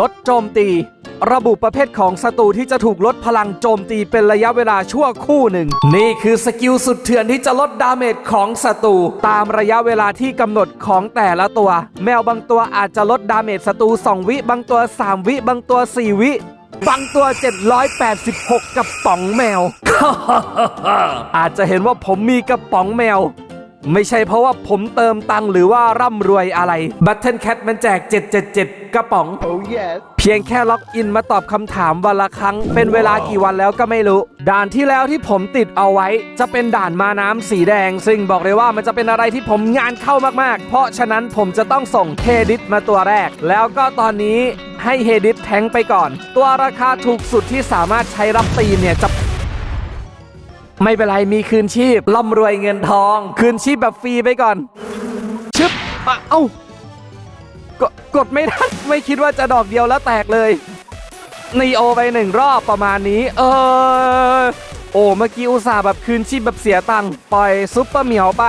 ลดโจมตี ระบุประเภทของศัตรูที่จะถูกลดพลังโจมตีเป็นระยะเวลาชั่วคู่หนึ่ง นี่คือสกิลสุดเถื่อนที่จะลดดาเมจของศัตรูตามระยะเวลาที่กำหนดของแต่ละตัว แมวบางตัวอาจจะลดดาเมจศัตรู2วิ บางตัว 3 วิ บางตัว 4 วิ บางตัว 786กระป๋องแมว อาจจะเห็นว่าผมมีกระป๋องแมว ไม่ใช่เพราะว่าผมเติมตังค์หรือว่าร่ำรวยอะไร Button Cat มันแจก 777 กระป๋อง Oh yes เพียงแค่ล็อกอินมาตอบคำถามวันละครั้ง เป็นเวลากี่วันแล้วก็ไม่รู้ ด่านที่แล้วที่ผมติดเอาไว้ จะเป็นด่านมาน้ำสีแดง ซึ่งบอกเลยว่ามันจะเป็นอะไรที่ผมงานเข้ามากๆ เพราะฉะนั้นผมจะต้องส่งเฮดิสมาตัวแรก แล้วก็ตอนนี้ให้เฮดิสแทงไปก่อน ตัวราคาถูกสุดที่สามารถใช้รับตีนเนี่ยจะ ไม่เป็นไรมีคืนชีพร่ำรวยเงินทอง คืนชีพแบบฟรีไปก่อน ชึบอะเอ้ากดกดไม่ทันไม่คิดว่าจะดอกเดียวแล้วแตกเลยนีโอไปหนึ่งรอบประมาณนี้ เออ โอ้เมื่อกี้อุตส่าห์แบบคืนชีพแบบเสียตังค์ปล่อยซุปเปอร์เหมียวไป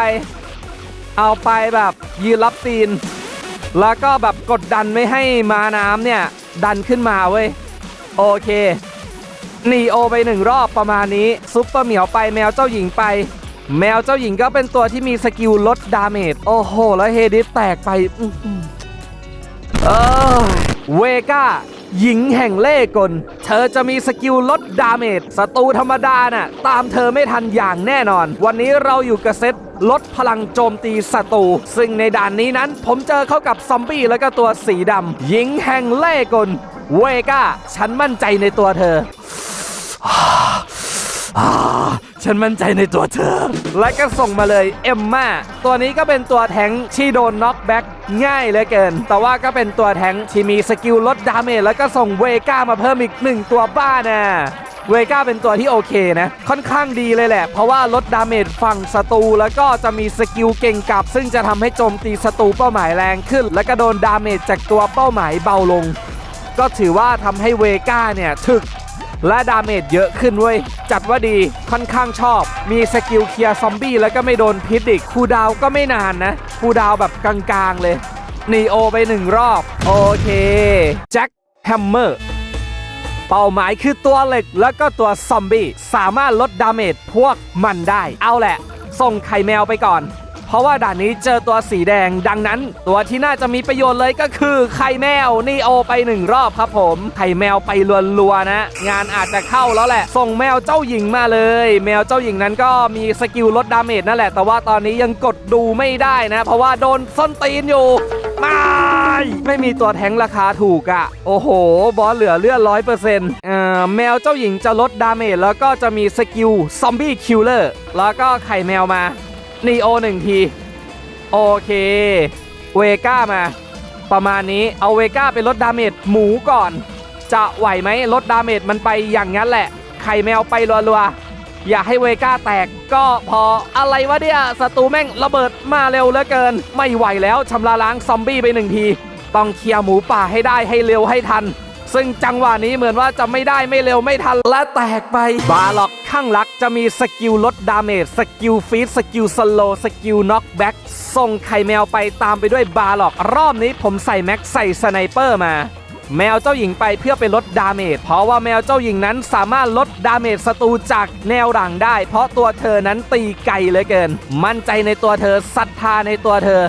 เอาไปแบบยืนรับตีน แล้วก็แบบกดดันไม่ให้มาน้ำเนี่ย ดันขึ้นมาเว้ย โอเค นีโอไปหนึ่งรอบประมาณนี้ซุปเปอร์เหมียวไปแมวเจ้าหญิงไป แมวเจ้าหญิงก็เป็นตัวที่มีสกิลลดดาเมจโอ้โห แล้วเฮดิสแตกไปเออเวก้าหญิงแห่งเล่กล เธอจะมีสกิลลดดาเมจศัตรูธรรมดาน่ะ ตามเธอไม่ทันอย่างแน่นอน วันนี้เราอยู่กับเซตลดพลังโจมตีศัตรู ซึ่งในด่านนี้นั้นผมเจอเข้ากับซอมบี้แล้วก็ตัวสีดำหญิงแห่งเล่กล เวก้า ฉันมั่นใจในตัวเธอ ฉันมั่นใจในตัวเธอ และก็ส่งมาเลยเอ็มมาตัวนี้ก็เป็นตัวแทงที่โดนน็อกแบ็กง่ายเหลือเกิน แต่ว่าก็เป็นตัวแทงที่มีสกิลลดดาเมจแล้วก็ส่งเวก้ามาเพิ่มอีกหนึ่งตัวบ้านะเวก้าเป็นตัวที่โอเคนะ ค่อนข้างดีเลยแหละ เพราะว่าลดดาเมจฝั่งศัตรูแล้วก็จะมีสกิลเก่งกลับ ซึ่งจะทำให้โจมตีศัตรูเป้าหมายแรงขึ้น แล้วก็โดนดาเมจจากตัวเป้าหมายเบาลง ก็ถือว่าทำให้เวก้าเนี่ยถึก และดาเมจเยอะขึ้นเว้ย จัดว่าดีค่อนข้างชอบ มีสกิลเคลียร์ซอมบี้แล้วก็ไม่โดนพิษอีกคูดาวก็ไม่นานนะคูดาวแบบกลางๆเลยนีโอไปหนึ่งรอบ โอเคแจ็คแฮมเมอร์เป้าหมายคือตัวเหล็กแล้วก็ตัวซอมบี้สามารถลดดาเมจพวกมันได้ เอาแหละ ส่งไข่แมวไปก่อน เพราะว่าด่านนี้เจอตัวสีแดง ดังนั้น ตัวที่น่าจะมีประโยชน์เลยก็คือไข่แมวนี่โอไปหนึ่งรอบครับผม ไข่แมวไปรัวๆนะ งานอาจจะเข้าแล้วแหละ ส่งแมวเจ้าหญิงมาเลย แมวเจ้าหญิงนั้นก็มีสกิลลดดาเมจนั่นแหละ แต่ว่าตอนนี้ยังกดดูไม่ได้นะ เพราะว่าโดนส้นตีนอยู่ไม่ไม่มีตัวแทงราคาถูกอะ่ะ โอ้โห บอสเหลือเลือดร้อยเปอร์เซ็นต์แมวเจ้าหญิงจะลดดาเมจแล้วก็จะมีสกิลซอมบี้คิลเลอร์แล้วก็ไข่แมวมา นีโอหนึ่งที โอเค เวก้ามา ประมาณนี้เอาเวก้าไปลดดาเมจหมูก่อน จะไหวไหมลดดาเมจมันไปอย่างนั้นแหละ ไข่แมวไปรัวๆ อย่าให้เวก้าแตกก็พออะไรวะเนี่ยศัตรูแม่งระเบิดมาเร็วเหลือเกิน ไม่ไหวแล้วชำระล้างซอมบี้ไปหนึ่งที ต้องเคลียร์หมูป่าให้ได้ให้เร็วให้ทัน ซึ่งจังหวะนี้เหมือนว่าจะไม่ได้ไม่เร็วไม่ทันและแตกไป บาล็อกข้างหลักจะมีสกิลลดดาเมจสกิลฟีดสกิลสโลสกิลน็อกแบ็กส่งไข่แมวไปตามไปด้วยบาล็อก รอบนี้ผมใส่แม็กใส่สไนเปอร์มาแมวเจ้าหญิงไปเพื่อไปลดดาเมจ เพราะว่าแมวเจ้าหญิงนั้นสามารถลดดาเมจศัตรูจากแนวหลังได้ เพราะตัวเธอนั้นตีไกลเหลือเกิน มั่นใจในตัวเธอศรัทธาในตัวเธอ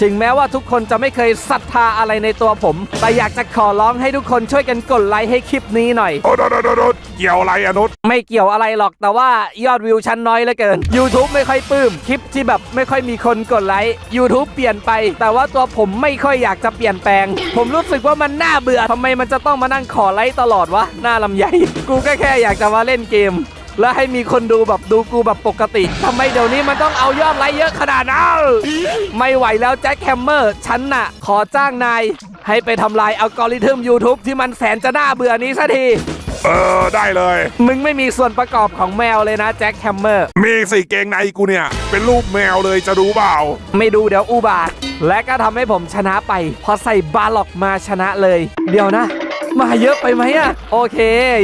ถึงแม้ว่าทุกคนจะไม่เคยศรัทธาอะไรในตัวผม แต่อยากจะขอร้องให้ทุกคนช่วยกันกดไลค์ให้คลิปนี้หน่อย โอ้โดโดโดโดเกี่ยวอะไรอะนุชไม่เกี่ยวอะไรหรอกแต่ว่ายอดวิวชั้นน้อยเหลือเกิน YouTube ไม่ค่อยปลื้มคลิปที่แบบไม่ค่อยมีคนกดไลค์ YouTube เปลี่ยนไป แต่ว่าตัวผมไม่ค่อยอยากจะเปลี่ยนแปลง ผมรู้สึกว่ามันน่าเบื่อทำไมมันจะต้องมานั่งขอไลค์ตลอดวะหน้าลำใหญ่ กูก็แค่อยากจะมาเล่นเกม และให้มีคนดูแบบดูกูแบบปกติทำไมเดี๋ยวนี้มันต้องเอายอดไลค์เยอะขนาดนั้นไม่ไหวแล้วแจ็คแฮมเมอร์ฉันน่ะ ขอจ้างนาย ให้ไปทำลายอัลกอริทึม YouTube ที่มันแสนจะน่าเบื่อนี้สักที เออ ได้เลย มึงไม่มีส่วนประกอบของแมวเลยนะแจ็คแฮมเมอร์ มีสีเกงในกูเนี่ย เป็นรูปแมวเลยจะดูเปล่า ไม่ดูเดี๋ยวอุบาท และก็ทำให้ผมชนะไป พอใส่บาล็อกมาชนะเลย เดี๋ยวนะ มาเยอะไปไหมอะโอเค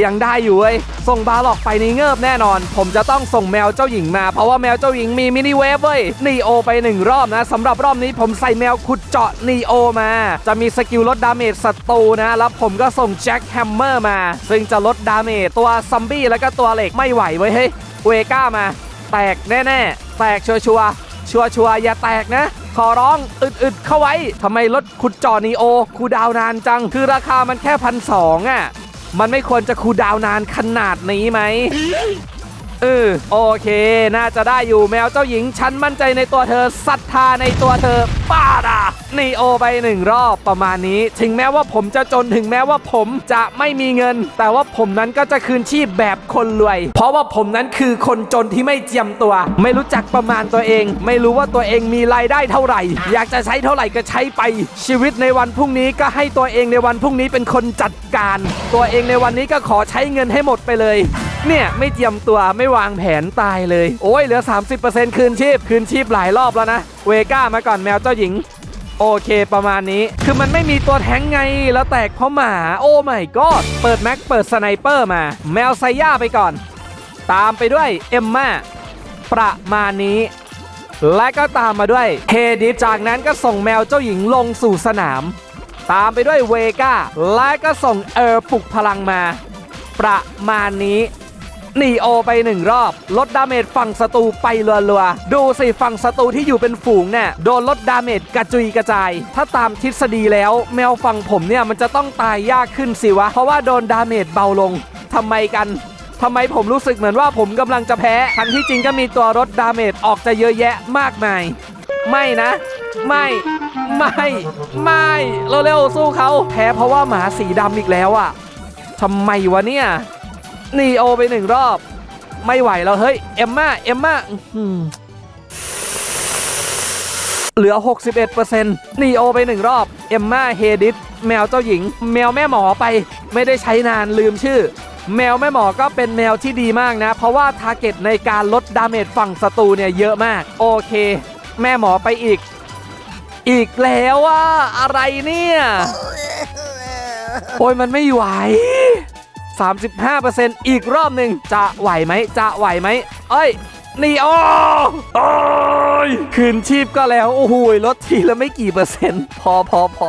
ยังได้อยู่เว้ยส่งบาร์หลอกไปนี่เงิบแน่นอน ผมจะต้องส่งแมวเจ้าหญิงมา เพราะว่าแมวเจ้าหญิงมีมินิเวฟเว้ยนีโอไปหนึ่งรอบนะสำหรับรอบนี้ผมใส่แมวขุดเจาะนีโอมา จะมีสกิลลดดาเมจศัตรูนะ แล้วผมก็ส่งแจ็คแฮมเมอร์มา ซึ่งจะลดดาเมจตัวซัมบี้แล้วก็ตัวเหล็กไม่ไหวเว้ยเฮ้ยเวก้ามา แตกแน่ๆ แตกชัวร์ชัวร์ชัวร์ชัวร์อย่าแตกนะ อร้องอึดๆเข้าไว้ทำไมรถขุดจอนีโอคูดาวนานจัง คือราคามันแค่พันสองอะมันไม่ควรจะคูดาวนานขนาดนี้ไหม เออโอเค น่าจะได้อยู่แมวเจ้าหญิง ฉันมั่นใจในตัวเธอศรัทธาในตัวเธอป้าดานีโอไปหนึ่งรอบประมาณนี้ ถึงแม้ว่าผมจะจนถึงแม้ว่าผมจะไม่มีเงิน แต่ว่าผมนั้นก็จะคืนชีพแบบคนรวย เพราะว่าผมนั้นคือคนจนที่ไม่เจียมตัว ไม่รู้จักประมาณตัวเอง ไม่รู้ว่าตัวเองมีรายได้เท่าไหร่ อยากจะใช้เท่าไหร่ก็ใช้ไป ชีวิตในวันพรุ่งนี้ก็ให้ตัวเองในวันพรุ่งนี้เป็นคนจัดการ ตัวเองในวันนี้ก็ขอใช้เงินให้หมดไปเลย เนี่ย ไม่เจียมตัวไม่วางแผนตายเลย โอ้ยเหลือ 30%คืนชีพ คืนชีพหลายรอบแล้วนะ เวก้ามาก่อนแมวเจ้าหญิง โอเคประมาณนี้ คือมันไม่มีตัวแทงไง แล้วแตกเพราะหมา โอ้ไม่ก็เปิดแม็กเปิดสไนเปอร์มา แมวไซย่าไปก่อน ตามไปด้วยเอมมาประมาณนี้และก็ตามมาด้วยเฮดิสจากนั้นก็ส่งแมวเจ้าหญิงลงสู่สนาม ตามไปด้วยเวก้าและก็ส่งเออร์ปลุกพลังมา ประมาณนี้ หนีโอไปหนึ่งรอบ ลดดาเมจฝั่งศัตรูไปรัวๆ ดูสิฝั่งศัตรูที่อยู่เป็นฝูงเนี่ยโดนลดดาเมจกระจุยกระจาย ถ้าตามทฤษฎีแล้ว แมวฝั่งผมเนี่ยมันจะต้องตายยากขึ้นสิวะ เพราะว่าโดนดาเมจเบาลงทำไมกันทำไมผมรู้สึกเหมือนว่าผมกำลังจะแพ้ ทั้งที่จริงก็มีตัวลดดาเมจออกจะเยอะแยะมากมาย ไม่นะ ไม่ ไม่ ไม่เร็วๆสู้เขาแพ้เพราะว่าหมาสีดำอีกแล้วอะทำไมวะเนี่ย นีโอไปหนึ่งรอบ ไม่ไหวแล้วเฮ้ย เอมมาเอมมาอื้อหือเหลือ 61%นีโอไปหนึ่งรอบ เอมมาเฮดิสแมวเจ้าหญิง แมวแม่หมอไป ไม่ได้ใช้นานลืมชื่อ แมวแม่หมอก็เป็นแมวที่ดีมากนะ เพราะว่าทาร์เก็ตในการลดดาเมจฝั่งศัตรูเนี่ยเยอะมาก โอเค แม่หมอไปอีก อีกแล้วว่าอะไรเนี่ย โอ้ยมันไม่ไหว 35%อีกรอบหนึ่งจะไหวไหมจะไหวไหมเอ้ยนี่โอ้โอ้ยคืนชีพก็แล้ว โอ้โหลดทีละไม่กี่เปอร์เซ็นต์ พอพอพอ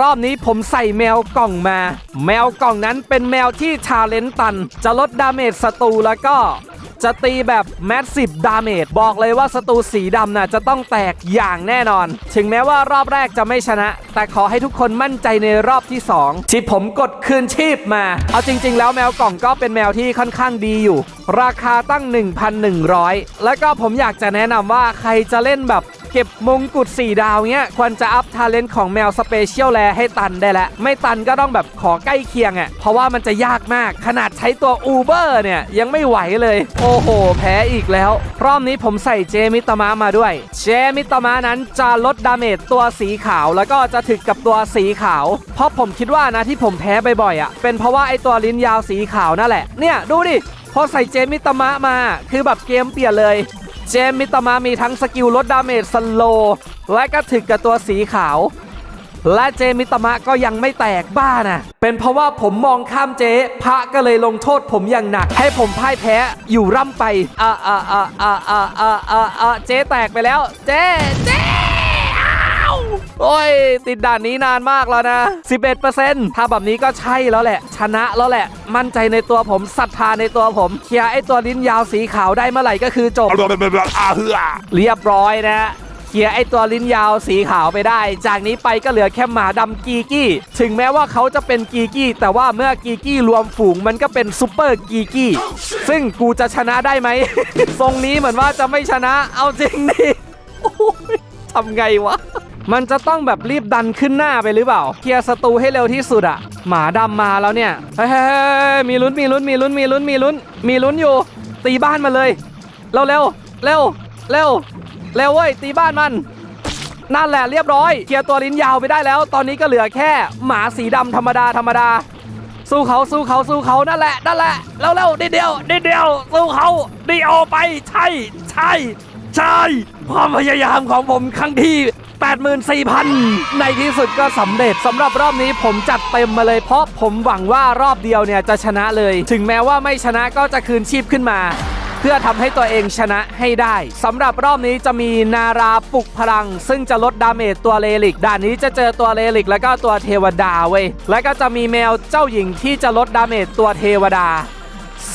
รอบนี้ผมใส่แมวกล่องมา แมวกล่องนั้นเป็นแมวที่ชาเลนจ์ตัน จะลดดาเมจศัตรูแล้วก็ จะตีแบบแมสซีฟดาเมจบอกเลยว่าศัตรูสีดำน่ะจะต้องแตกอย่างแน่นอน ถึงแม้ว่ารอบแรกจะไม่ชนะ แต่ขอให้ทุกคนมั่นใจในรอบที่ 2 ที่ผมกดคืนชีพมา เอาจริง ๆ แล้วแมวกล่องก็เป็นแมวที่ค่อนข้างดีอยู่ ราคาตั้ง 1,100 แล้วก็ผมอยากจะแนะนำว่าใครจะเล่นแบบ เก็บมงกุฎ4 ดาวเงี้ยควรจะอัพทาเลนต์ของแมวสเปเชียลแลให้ตันได้แล้วไม่ตันก็ต้องแบบขอใกล้เคียงอะเพราะว่ามันจะยากมากขนาดใช้ตัวอูเบอร์เนี่ยยังไม่ไหวเลย โอ้โห แพ้อีกแล้ว รอบนี้ผมใส่เจมิตมะมาด้วย เจมิตมะนั้นจะลดดาเมจตัวสีขาวแล้วก็จะถึกกับตัวสีขาว เพราะผมคิดว่านะที่ผมแพ้บ่อยๆอะเป็นเพราะว่าไอตัวลิ้นยาวสีขาวนั่นแหละเนี่ยดูดิพอใส่เจมิตมะมา คือแบบเกมเปลี่ยนเลย เจมมิตามามีทั้งสกิลลดดาเมจสโล และก็ถึกกับตัวสีขาว และเจมิตามะก็ยังไม่แตกบ้านะเป็นเพราะว่าผมมองข้ามเจ๊พระก็เลยลงโทษผมอย่างหนัก ให้ผมพ่ายแพ้อยู่ร่ำไปอ่าอ่าอ่าอ่าอ่าอ่าเจ๊แตกไปแล้ว เจ๊เจ๊ โอ้ย ติดด่านนี้นานมากแล้วนะ 11%ถ้าแบบนี้ก็ใช่แล้วแหละ ชนะแล้วแหละ มั่นใจในตัวผมศรัทธาในตัวผม เคลียร์ไอ้ตัวลิ้นยาวสีขาวได้เมื่อไหร่ก็คือจบ เรียบร้อยนะเคลียร์ไอตัวลิ้นยาวสีขาวไปได้ จากนี้ไปก็เหลือแค่หมาดำกีกี้ ถึงแม้ว่าเขาจะเป็นกีกี้ แต่ว่าเมื่อกีกี้รวมฝูงมันก็เป็นซูเปอร์กีกี้ ซึ่งกูจะชนะได้ไหม ทรงนี้เหมือนว่าจะไม่ชนะ เอาจริงดิทำไงวะ มันจะต้องแบบรีบดันขึ้นหน้าไปหรือเปล่า เคลียร์ศัตรูให้เร็วที่สุดอะหมาดำมาแล้วเนี่ย เฮ้ยมีลุ้นมีลุ้นมีลุ้นมีลุ้นมีลุ้น มีลุ้นอยู่ ตีบ้านมาเลย เร็วเร็วเร็วเร็วเร็วเว้ยตีบ้านมันนั่นแหละเรียบร้อยเคลียร์ตัวลิ้นยาวไปได้แล้ว ตอนนี้ก็เหลือแค่ หมาสีดำธรรมดาธรรมดา สู้เขาสู้เขาสู้เขานั่นแหละนั่นแหละเร็วเร็วนิดเดียวนิดเดียวสู้เขาดีโอไปใช่ใช่ใช่ความพยายามของผมครั้งที่ 84,000 ในที่สุดก็สำเร็จสำหรับรอบนี้ผมจัดเต็มมาเลยเพราะผมหวังว่ารอบเดียวเนี่ยจะชนะเลย ถึงแม้ว่าไม่ชนะก็จะคืนชีพขึ้นมาเพื่อทำให้ตัวเองชนะให้ได้สำหรับรอบนี้จะมีนาราปลุกพลัง ซึ่งจะลดดาเมจตัวเลลิกด่านนี้จะเจอตัวเลลิกแล้วก็ตัวเทวดาเว้ยแล้วก็จะมีแมวเจ้าหญิงที่จะลดดาเมจตัวเทวดา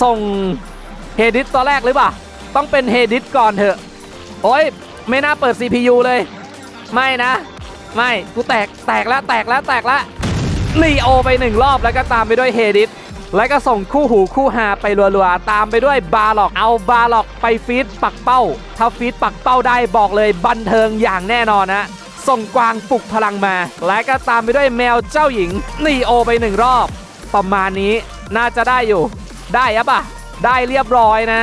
ส่งเฮดิสตัวแรกหรือเปล่า ต้องเป็นเฮดิสก่อนเถอะ โอ้ยไม่น่าเปิด CPU เลย ไม่นะ ไม่กูแตกแตกแล้วแตกแล้วแตกแล้วลีโอไปหนึ่งรอบแล้วก็ตามไปด้วยเฮดิสแล้วก็ส่งคู่หูคู่หาไปรัวๆ ตามไปด้วยบาล็อก เอาบาล็อกไปฟีดปักเป้า ถ้าฟีดปักเป้าได้บอกเลยบันเทิงอย่างแน่นอนนะ ส่งกวางปลุกพลังมา และก็ตามไปด้วยแมวเจ้าหญิงลีโอไปหนึ่งรอบ ประมาณนี้น่าจะได้อยู่ ได้อะปะได้เรียบร้อยนะ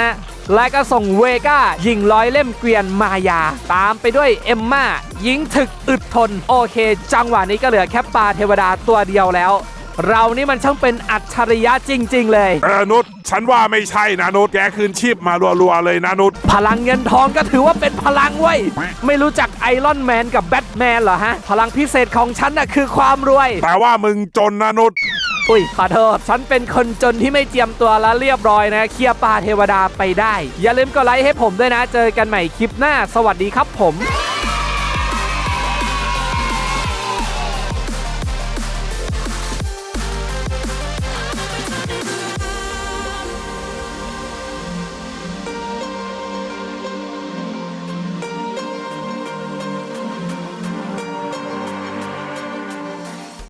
และก็ส่งเวก้ายิงร้อยเล่มเกวียนมายา ตามไปด้วยเอมมายิงถึกอึดทน โอเค จังหวะนี้ก็เหลือแค่ปลาเทวดาตัวเดียวแล้ว เรานี่มันช่างเป็นอัจฉริยะจริง ๆ เลย เออนุชฉันว่าไม่ใช่นะนุชแกคืนชีพมารัวๆเลยนะนุชพลังเงินทองก็ถือว่าเป็นพลังเว้ย ไม่รู้จักไอรอนแมนกับแบทแมนเหรอฮะ พลังพิเศษของฉันน่ะคือความรวย แต่ว่ามึงจนนะนุช อุ้ยขอโทษฉันเป็นคนจนที่ไม่เจียมตัวและเรียบร้อยนะ เคลียร์ป่าเทวดาไปได้ อย่าลืมกดไลค์ให้ผมด้วยนะ เจอกันใหม่คลิปหน้า สวัสดีครับผม